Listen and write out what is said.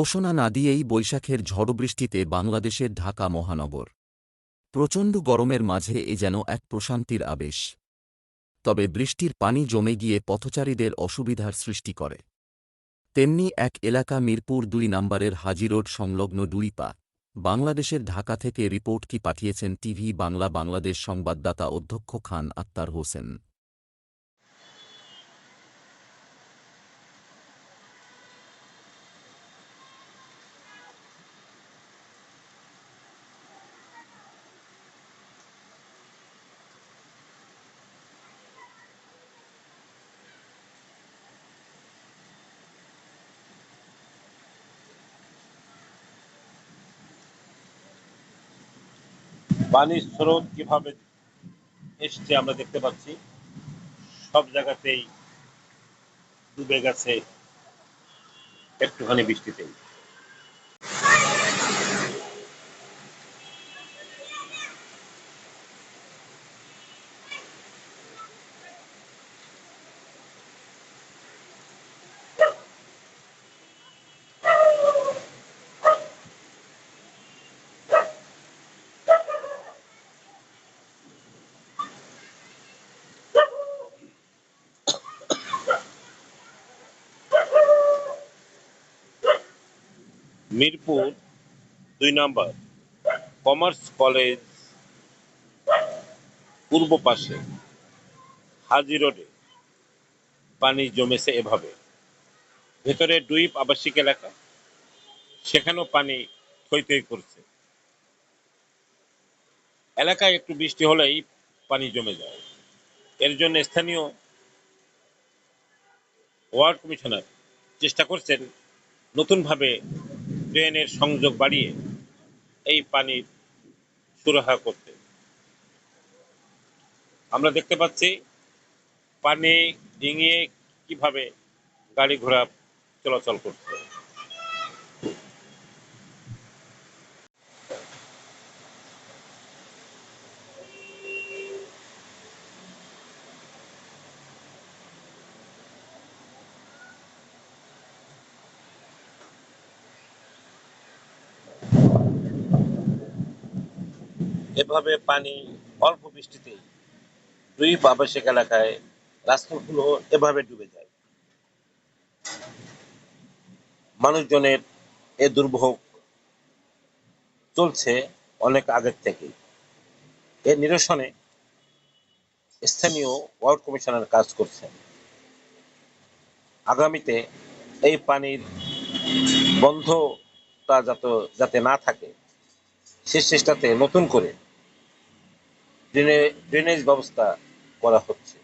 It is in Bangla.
ঘোষণা না দিয়েই বৈশাখের ঝড়বৃষ্টিতে বাংলাদেশের ঢাকা মহানগর। প্রচণ্ড গরমের মাঝে এ যেন এক প্রশান্তির আবেশ। তবে বৃষ্টির পানি জমে গিয়ে পথচারীদের অসুবিধার সৃষ্টি করে। তেমনি এক এলাকা মিরপুর দুই নম্বরের হাজিরোড সংলগ্ন ডুইপা বাংলাদেশের ঢাকা থেকে রিপোর্ট কি পাঠিয়েছেন টিভি বাংলা বাংলাদেশ সংবাদদাতা অধ্যক্ষ খান আক্তার হোসেন। পানির স্রোত কীভাবে এসছে আমরা দেখতে পাচ্ছি। সব জায়গাতেই ডুবে গেছে একটুখানি বৃষ্টিতেই। মিরপুর দুই নম্বর, কমার্স কলেজ পূর্ব পাশে, হাজি রোডে। পানি জমেছে এভাবে। ভেতরে ডুইপ আবাসিক এলাকা, সেখানেও পানি থই থই করছে। এলাকায় একটু বৃষ্টি হলেই পানি জমে যায়। এর জন্য স্থানীয় ওয়ার্ড কমিশনার চেষ্টা করছেন নতুনভাবে ড্রেনের সংযোগ বাড়িয়ে এই পানির সুরাহা করতে। আমরা দেখতে পাচ্ছি পানি ডিঙিয়ে কীভাবে গাড়ি ঘোড়া চলাচল করছে। এভাবে পানি অল্প বৃষ্টিতেই দুই আবাসিক এলাকায় রাস্তাগুলো এভাবে ডুবে যায়। মানুষজনের এ দুর্ভোগ চলছে অনেক আগের থেকেই। এর নিরসনে স্থানীয় ওয়ার্ড কমিশনার কাজ করছেন। আগামীতে এই পানির বন্ধটা যাতে যাতে না থাকে সে চেষ্টাতে নতুন করে ড্রেনে ড্রেনেজ ব্যবস্থা করা হচ্ছে।